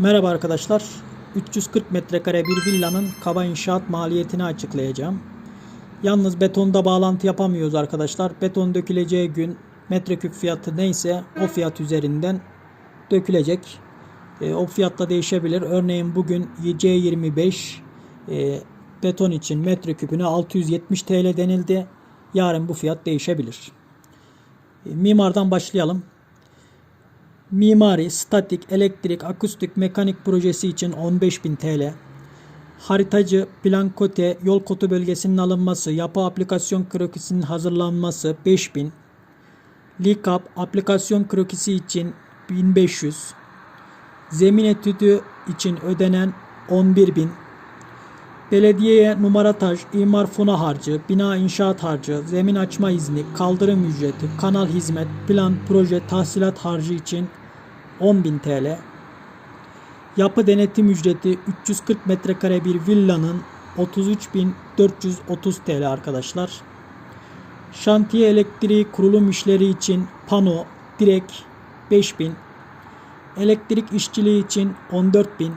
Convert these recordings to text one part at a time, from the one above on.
Merhaba arkadaşlar. 340 metrekare bir villanın kaba inşaat maliyetini açıklayacağım. Yalnız betonda bağlantı yapamıyoruz arkadaşlar. Beton döküleceği gün metreküp fiyatı neyse o fiyat üzerinden dökülecek. E, o fiyatla değişebilir. Örneğin bugün C25 e, beton için metreküpüne 670 TL denildi. Yarın bu fiyat değişebilir. E, mimardan başlayalım. Mimari, statik, elektrik, akustik, mekanik projesi için 15.000 TL. Haritacı, plan kote, yol kotu bölgesinin alınması, yapı aplikasyon krokisinin hazırlanması 5000. Likap, aplikasyon krokisi için 1500. Zemin etüdü için ödenen 11.000. Belediyeye numarataj, imar fonu harcı, bina inşaat harcı, zemin açma izni, kaldırım ücreti, kanal hizmet, plan, proje, tahsilat harcı için 10.000 TL. Yapı denetim ücreti 340 metrekare bir villanın 33.430 TL arkadaşlar. Şantiye elektriği kurulum işleri için pano, direk 5000. Elektrik işçiliği için 14000.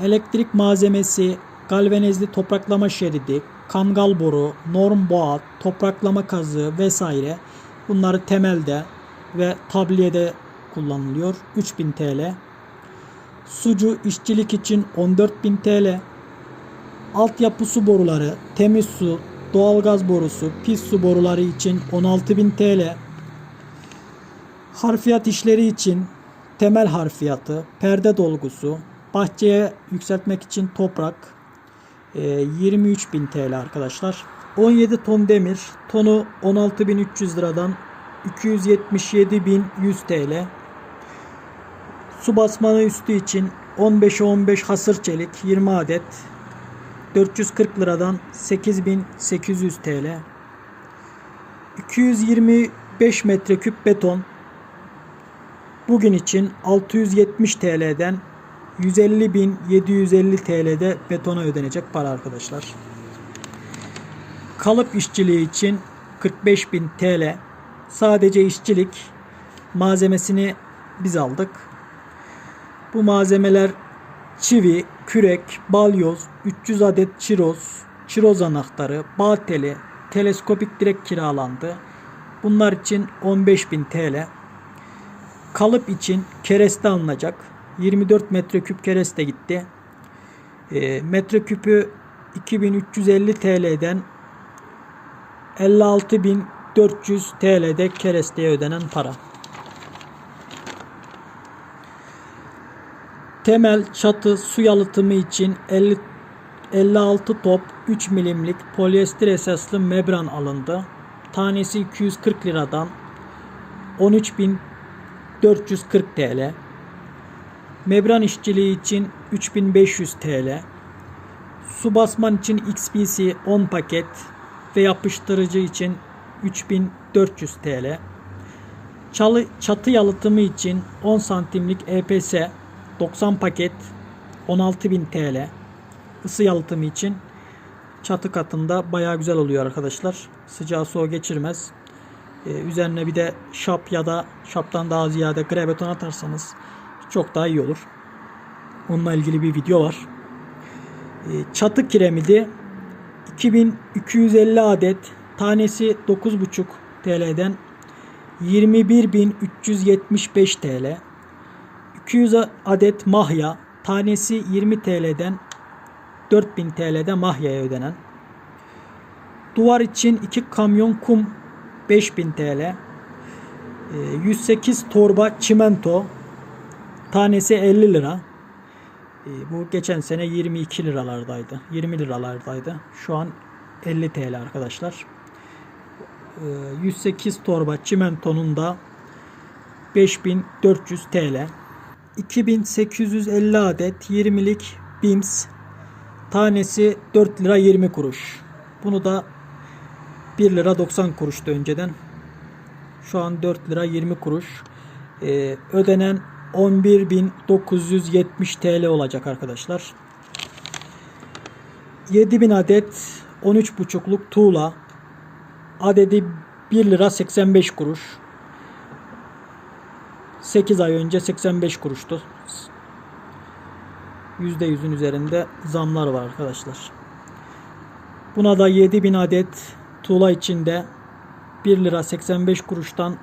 Elektrik malzemesi, galvanizli topraklama şeridi, kangal boru, norm boğat, topraklama kazığı vesaire bunları temelde ve tabliyede kullanılıyor. 3000 TL. Sucu işçilik için 14.000 TL. Altyapı su boruları, temiz su, doğalgaz borusu, pis su boruları için 16.000 TL. Harfiyat işleri için temel harfiyatı, perde dolgusu, bahçeye yükseltmek için toprak e, 23.000 TL arkadaşlar. 17 ton demir, tonu 16.300 liradan 277.100 TL. Su basmanı üstü için 15'e 15 hasır çelik 20 adet 440 liradan 8800 TL. 225 metreküp beton bugün için 670 TL'den 150.750 TL'de betona ödenecek para arkadaşlar. Kalıp işçiliği için 45.000 TL. Sadece işçilik malzemesini biz aldık. Bu malzemeler çivi, kürek, balyoz, 300 adet çiroz, çiroz anahtarı, bağ teli, teleskopik direk kiralandı. Bunlar için 15.000 TL. Kalıp için kereste alınacak. 24 metreküp kereste gitti. E, metreküpü 2350 TL'den 56.400 TL'de keresteye ödenen para. Temel çatı su yalıtımı için 50 56 top 3 milimlik polyester esaslı membran alındı. Tanesi 240 liradan 13.440 TL. Membran işçiliği için 3500 TL. Su basman için XPC 10 paket ve yapıştırıcı için 3400 TL. Çalı, çatı yalıtımı için 10 santimlik EPS 90 paket 16.000 TL. Isı yalıtımı için çatı katında baya güzel oluyor arkadaşlar. Sıcağı soğuk geçirmez. Ee, üzerine bir de şap ya da şaptan daha ziyade gre beton atarsanız çok daha iyi olur. Onunla ilgili bir video var. Ee, çatı kiremidi 2250 adet tanesi 9,5 TL'den 21.375 TL. 200 adet mahya tanesi 20 TL'den 4000 TL'de mahyaya ödenen. Duvar için 2 kamyon kum 5000 TL. 108 torba çimento tanesi 50 lira. Ee, Bu geçen sene 22 liralardaydı. 20 liralardaydı. Şu an 50 TL arkadaşlar. Ee, 108 torba çimentonun da 5400 TL. 2850 adet 20'lik BIMS tanesi 4 lira 20 kuruş. Bunu da 1 lira 90 kuruştu önceden. Şu an 4 lira 20 kuruş. Ee, ödenen 11.970 TL olacak arkadaşlar. 7000 adet 13.5'luk tuğla adedi 1 lira 85 kuruş. 8 ay önce 85 kuruştu. %100'ün üzerinde zamlar var arkadaşlar. Buna da 7000 adet tuğla içinde 1 lira 85 kuruştan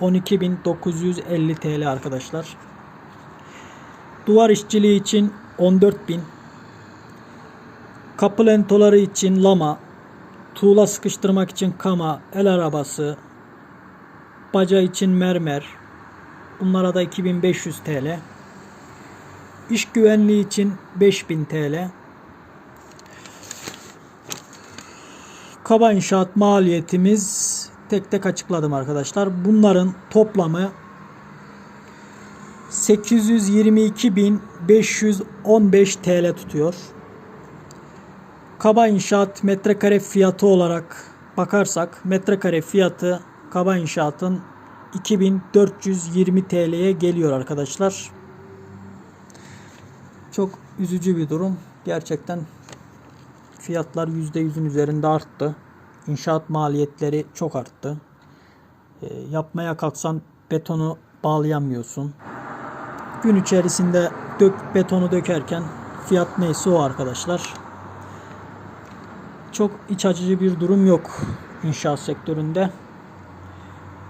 12.950 TL arkadaşlar. Duvar işçiliği için 14.000 Kapı lentoları için lama, tuğla sıkıştırmak için kama, el arabası, baca için mermer. Bunlara da 2500 TL. İş güvenliği için 5000 TL. Kaba inşaat maliyetimiz tek tek açıkladım arkadaşlar. Bunların toplamı 822.515 TL tutuyor. Kaba inşaat metrekare fiyatı olarak bakarsak metrekare fiyatı kaba inşaatın 2420 TL'ye geliyor arkadaşlar. Çok üzücü bir durum. Gerçekten fiyatlar %100'ün üzerinde arttı. İnşaat maliyetleri çok arttı. E, yapmaya kalksan betonu bağlayamıyorsun. Gün içerisinde dök betonu dökerken fiyat neyse o arkadaşlar. Çok iç açıcı bir durum yok inşaat sektöründe.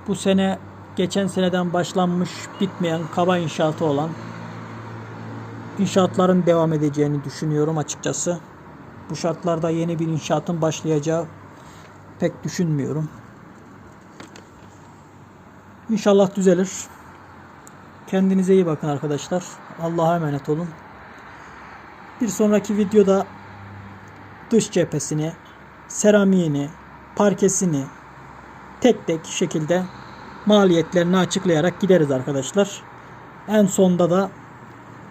Bu sene geçen seneden başlanmış bitmeyen kaba inşaatı olan inşaatların devam edeceğini düşünüyorum açıkçası. Bu şartlarda yeni bir inşaatın başlayacağı pek düşünmüyorum. İnşallah düzelir. Kendinize iyi bakın arkadaşlar. Allah'a emanet olun. Bir sonraki videoda dış cephesini, seramiğini, parkesini tek tek şekilde maliyetlerini açıklayarak gideriz arkadaşlar. En sonda da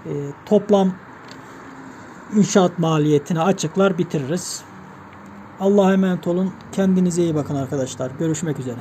e, toplam inşaat maliyetini açıklar bitiririz. Allah'a emanet olun. Kendinize iyi bakın arkadaşlar. Görüşmek üzere.